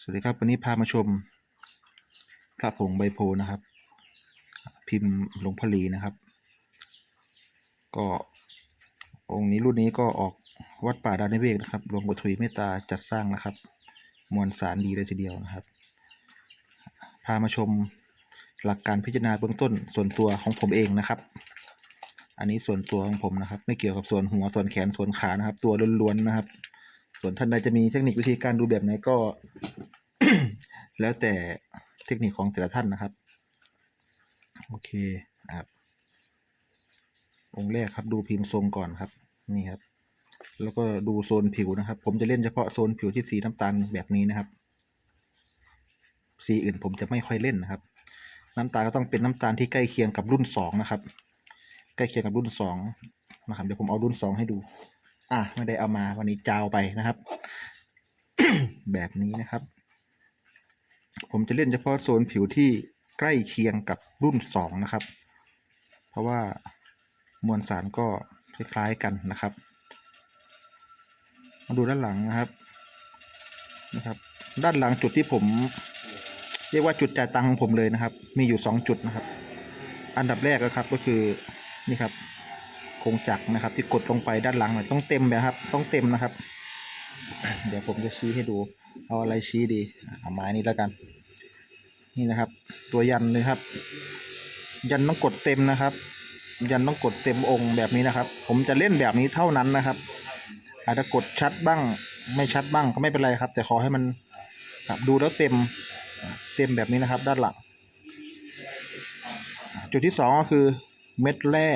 สวัสดีครับ วันนี้พามาชม พระผงใบโพนะครับ พิมพ์หลวงพ่อลีนะครับ ก็องค์นี้รุ่นนี้ก็ออกวัดป่าดานเวกนะครับหลวงปู่ถุยเมตตาจัดสร้างนะครับ มวลสารดีเลยทีเดียวนะครับ พามาชมหลักการพิจารณาเบื้องต้นส่วนตัวของผมเองนะครับ อันนี้ส่วนตัวของผมนะครับ ไม่เกี่ยวกับส่วนหัวส่วนแขนส่วนขานะครับ ตัวล้วนๆนะครับ ส่วนท่านใดจะมีเทคนิควิธีการดูแบบไหนก็ แล้วแต่เทคนิคของแต่ละท่านนะครับ โอเคครับองค์แรกครับดูพิมพ์ทรงก่อนครับ นี่ครับ แล้วก็ดูโซนผิวนะครับ ผมจะเล่นเฉพาะโซนผิวที่สีน้ำตาลแบบนี้นะครับ สีอื่นผมจะไม่ค่อยเล่นนะครับ น้ำตาลก็ต้องเป็นน้ำตาลที่ใกล้เคียงกับรุ่นสองนะครับ ใกล้เคียงกับรุ่นสองนะครับ เดี๋ยวผมเอารุ่นสองให้ดู อะไม่ได้เอามาวันนี้จาวไปนะครับ แบบนี้นะครับ ผมจะเล่นเฉพาะโซนผิวที่ใกล้เคียงกับรุ่นสองนะครับ เพราะว่ามวลสารก็คล้ายๆกันนะครับ มาดูด้านหลังนะครับนะครับ ด้านหลังจุดที่ผมเรียกว่าจุดจ่ายตังค์ของผมเลยนะครับ มีอยู่สองจุดนะครับ อันดับแรกนะครับก็คือนี่ครับ รงจักรนะครับ ที่กดลงไปด้านหลังหน่อยต้องเต็มนะครับ ต้องเต็มนะครับ เดี๋ยวผมจะชี้ให้ดู เอาอะไรชี้ดีเอาไม้นี้แล้วกัน นี่นะครับ ตัวยันเลยครับ ยันต้องกดเต็มนะครับ ยันต้องกดเต็มองค์แบบนี้นะครับ ผมจะเล่นแบบนี้เท่านั้นนะครับ อาจจะกดชัดบ้างไม่ชัดบ้างก็ไม่เป็นไรครับ แต่ขอให้มันดูแล้วเต็มเต็มแบบนี้นะครับ ด้านหลังจุดที่สองก็คือเม็ดแร่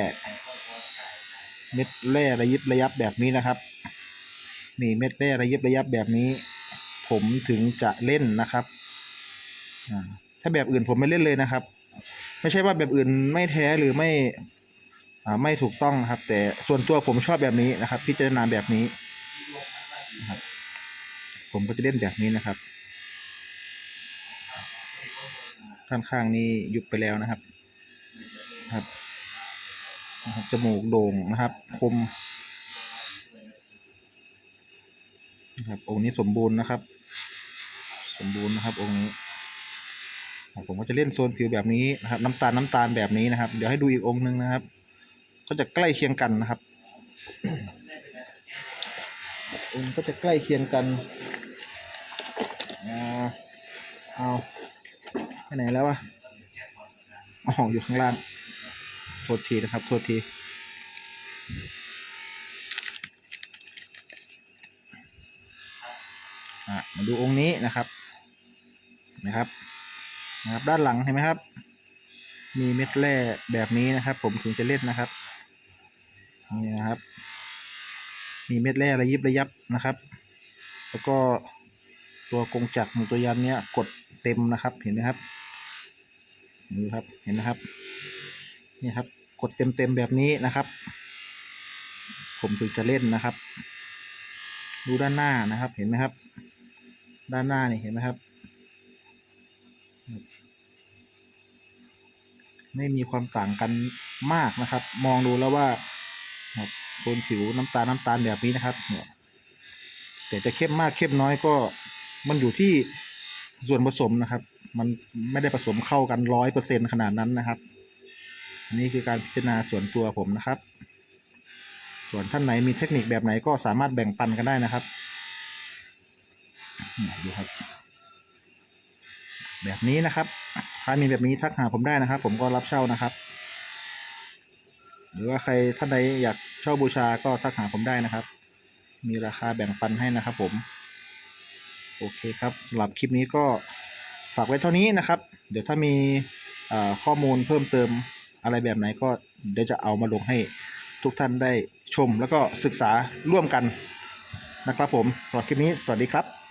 เม็ดแร่ระยิบระยับแบบนี้นะครับ นี่เม็ดแร่ระยิบระยับแบบนี้ ผมถึงจะเล่นนะครับถ้าแบบอื่นผมไม่เล่นเลยนะครับ ไม่ใช่ว่าแบบอื่นไม่แท้หรือไม่ไม่ถูกต้องครับ แต่ส่วนตัวผมชอบแบบนี้นะครับ พิจารณาแบบนี้นะครับผมก็จะเล่นแบบนี้นะครับข้างข้างๆนี้ยุบไปแล้วนะครับครับ นะครับจมูกโด่งนะครับ คมนะครับองค์นี้สมบูรณ์นะครับ สมบูรณ์นะครับองค์นี้ผมก็จะเล่นโซนผิวแบบนี้นะครับ น้ำตาลน้ำตาลแบบนี้นะครับ เดี๋ยวให้ดูอีกองค์หนึ่งนะครับ ก็จะใกล้เคียงกันนะครับ องค์ก็จะใกล้เคียงกันอ่าเอาไปไหนแล้ววะอ๋ออยู่ข้างล่าง ษทีนะครับโทษทีอะมาดูองค์นี้นะครับนะครับนะครับ ด้านหลังเห็นไหมครับ มีเม็ดแร่แบบนี้นะครับ ผมถึงจะเล่นนะครับนี่นะครับ มีเม็ดแร่ระยิบระยับนะครับ แล้วก็ตัวกงจักรหรือตัวยันเนี้ยกดเต็มนะครับเห็นไหมครับนี่ครับเห็นนะครับ นี่ครับ กดเต็มๆแบบนี้นะครับ ผมถึงจะเล่นนะครับ ดูด้านหน้านะครับเห็นไหมครับ ด้านหน้านี่เห็นไหมครับ ไม่มีความต่างกันมากนะครับ มองดูแล้วว่าบโทนผิวน้ำตาลน้ำตาลแบบนี้นะครับเนี่ยแต่จะเข้มมากเข้มน้อยก็มันอยู่ที่ส่วนผสมนะครับ มันไม่ได้ผสมเข้ากันร้อยเปอร์เซ็นขนาดนั้นนะครับ นนี้คือการพิจารณาส่วนตัวผมนะครับ ส่วนท่านไหนมีเทคนิคแบบไหนก็สามารถแบ่งปันกันได้นะครับดูครับ แบบนี้นะครับ ถ้ามีแบบนี้ทักหาผมได้นะครับ ผมก็รับเช่านะครับ หรือว่าใครท่านใดอยากเช่าบูชาก็ทักหาผมได้นะครับ มีราคาแบ่งปันให้นะครับ ผม โอเคครับสำหรับคลิปนี้ก็ฝากไว้เท่านี้นะครับ เดี๋ยวถ้ามีข้อมูลเพิ่มเติม อะไรแบบไหนก็เดี๋ยวจะเอามาลงให้ทุกท่านได้ชมแล้วก็ศึกษาร่วมกันนะครับผมสำหรับคลิปนี้สวัสดีครับ